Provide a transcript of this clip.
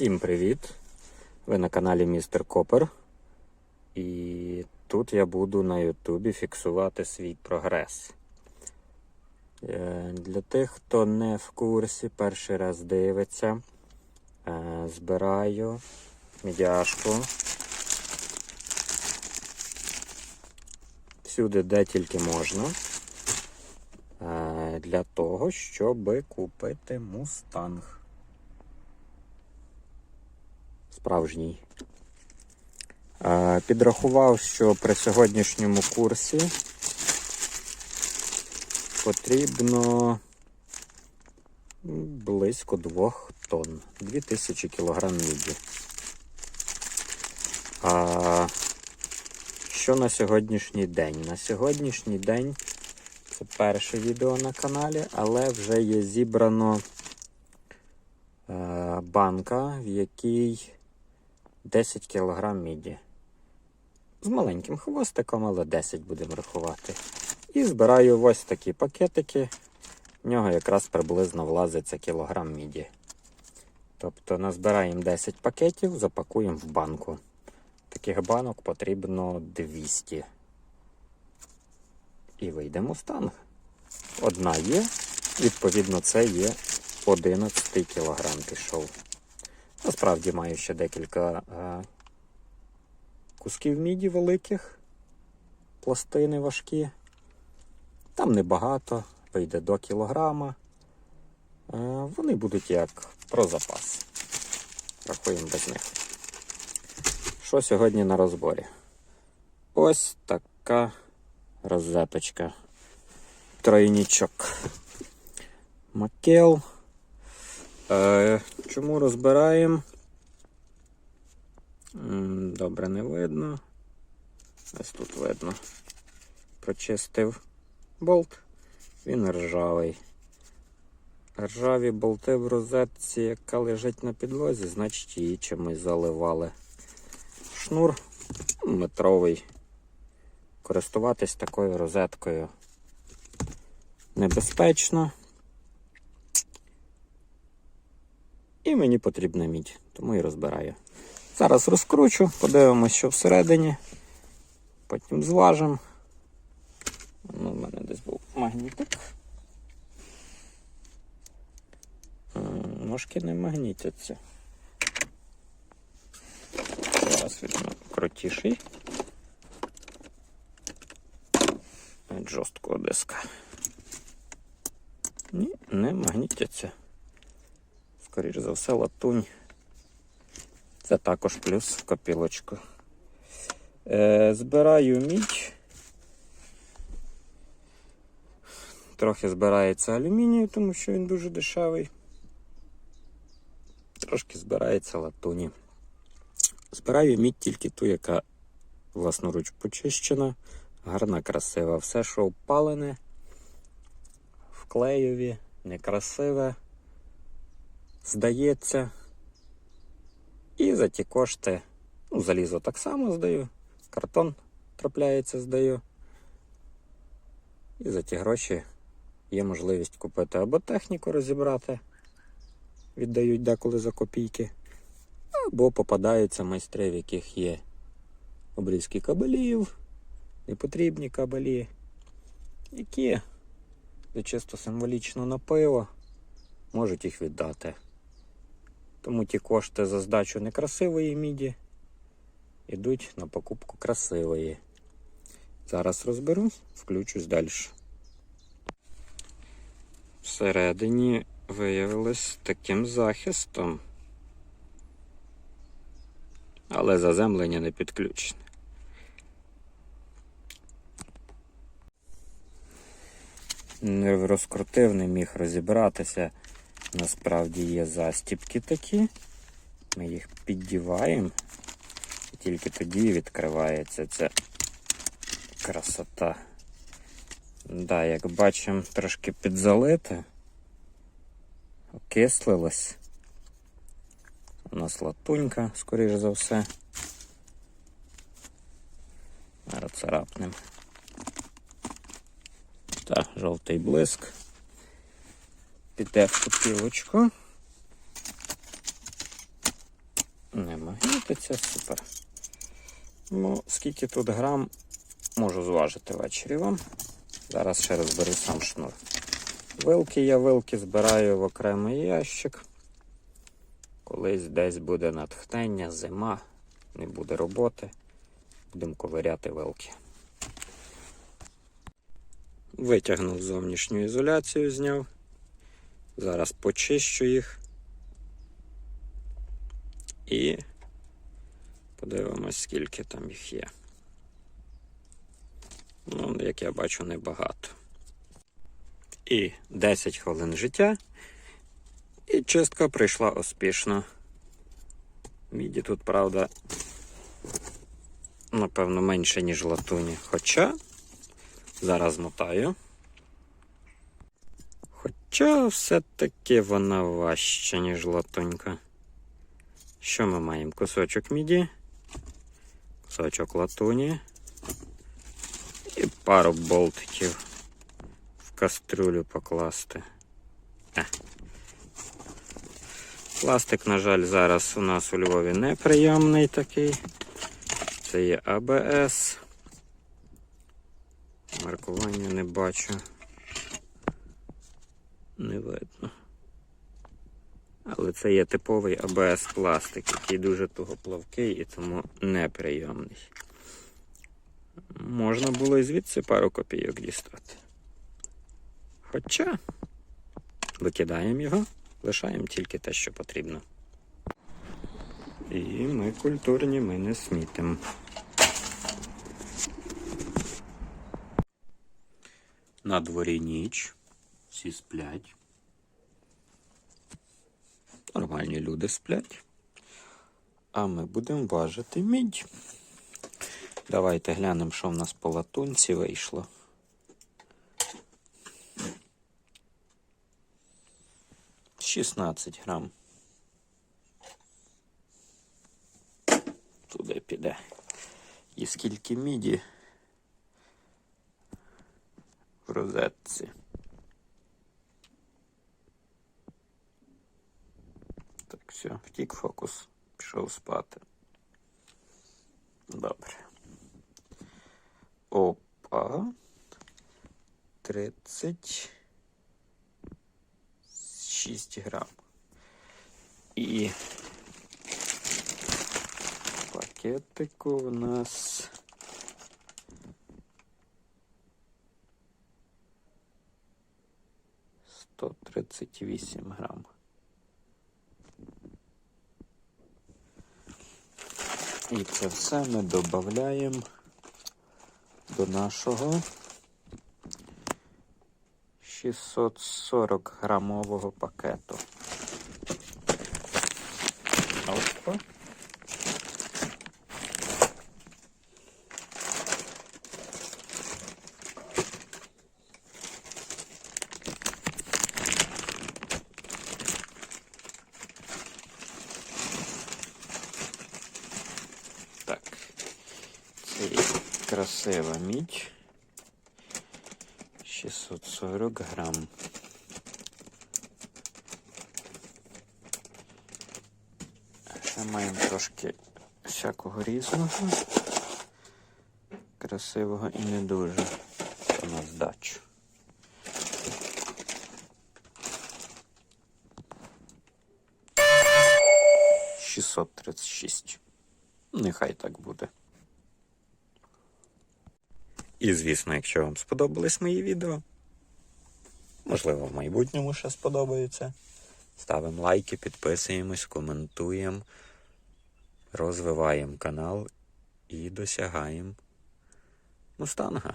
Всім привіт! Ви на каналі Містер Копер. І тут я буду на Ютубі фіксувати свій прогрес. Е, Для тих, хто не в курсі, перший раз дивиться, е, збираю мідяшку. Всюди, де тільки можна. е, Для того, щоб купити мустанг справжній. Підрахував, що при сьогоднішньому курсі потрібно близько 2 тонн, 2000 кг міді. А що на сьогоднішній день? На сьогоднішній день це перше відео на каналі, але вже є зібрано е, банка, в якій 10 кг міді. З маленьким хвостиком, але 10 будемо рахувати. І збираю ось такі пакетики. В нього якраз приблизно влазиться кілограм міді. Тобто назбираємо 10 пакетів, запакуємо в банку. Таких банок потрібно 200. І вийде мустанг. Одна є, відповідно, це є 11 кілограм пішов. Насправді маю ще декілька е, кусків міді великих, пластини важкі. Там небагато, вийде до кілограма. Е, вони будуть як про запас. Рахуємо без них. Що сьогодні на розборі? Ось така розеточка. Тройнічок. Макел. Е, чому розбираємо? Добре, не видно. Ось тут видно. Прочистив болт, він ржавий. Ржаві болти в розетці, яка лежить на підлозі, значить її чимось заливали. Шнур метровий. Користуватись такою розеткою небезпечно. І мені потрібна мідь, тому і розбираю. Зараз розкручу, подивимося, що всередині. Потім зважимо. Ну, У мене десь був магнітик. Ножки не магнітяться. Зараз візьму крутіший. Жорсткого диска. Ні, не магнітяться. Скоріш за все, латунь. Це також плюс в копілочку. Е, збираю мідь. Трохи збирається алюмінію, тому що він дуже дешевий. Трошки збирається латуні. Збираю мідь тільки ту, яка власноруч почищена, гарна, красива. Все, що впалене, в клеєві, некрасиве здається. І за ті кошти, ну, залізо так само здаю, картон трапляється, здаю. І за ті гроші є можливість купити або техніку розібрати, віддають деколи за копійки, або попадаються майстри, в яких є обрізки кабелів, непотрібні кабелі, які чисто символічно на пиво можуть їх віддати. Тому ті кошти за здачу некрасивої міді йдуть на покупку красивої. Зараз розберусь, включусь далі. Всередині виявилось таким захистом. Але заземлення не підключене. Не розкрутив, не міг розібратися. Насправді є застіпки такі. Ми їх піддіваємо. І тільки тоді відкривається ця красота. Да, як бачимо, трошки підзалите. Окислилось. У нас латунька, скоріш за все. Царапнем. Так, жовтий блиск піде в купілочку. не магнітиться, супер. Ну, скільки тут грам, можу зважити ввечері вам. Зараз ще розберу сам шнур. Вилки я вилки збираю в окремий ящик. Колись десь буде натхнення, зима, не буде роботи. Будемо ковиряти вилки. Витягнув зовнішню ізоляцію, зняв. Зараз почищу їх. І подивимось, скільки там їх є. Ну, як я бачу, небагато. І 10 хвилин життя. І чистка прийшла успішно. Міді тут, правда, напевно, менше, ніж латуні. Хоча зараз мотаю. Хоча все-таки вона важча, ніж латунька. Що ми маємо? Кусочок міді, кусочок латуні і пару болтиків в кастрюлю покласти. Е. Пластик, на жаль, зараз у нас у Львові неприйомний такий. Це є АБС. Маркування не бачу. Не видно. Але це є типовий АБС пластик, який дуже тугоплавкий і тому неприйомний. Можна було і звідси пару копійок дістати. Хоча викидаємо його, лишаємо тільки те, що потрібно. І ми культурні, ми не смітимо. На дворі ніч, всі сплять. Нормальні люди сплять. А ми будемо важити мідь. Давайте глянемо, що в нас по латунці вийшло. Шістнадцять грам. Туди піде. І скільки міді в розетці. Все, втік фокус. Пішов спати. Добре. Опа. 36 грам. І в пакетику у нас сто тридцять вісім грам. І це все ми додаємо до нашого 640 грамового пакету. Опа. Так. Це є красива мідь. 640 грам. Ще маємо трошки всякого різного. Красивого і не дуже на здачу. Шістсот тридцять шість. Нехай так буде. І, звісно, якщо вам сподобались мої відео, можливо, в майбутньому ще сподобаються. Ставимо лайки, підписуємось, коментуємо, розвиваємо канал і досягаємо мустанга.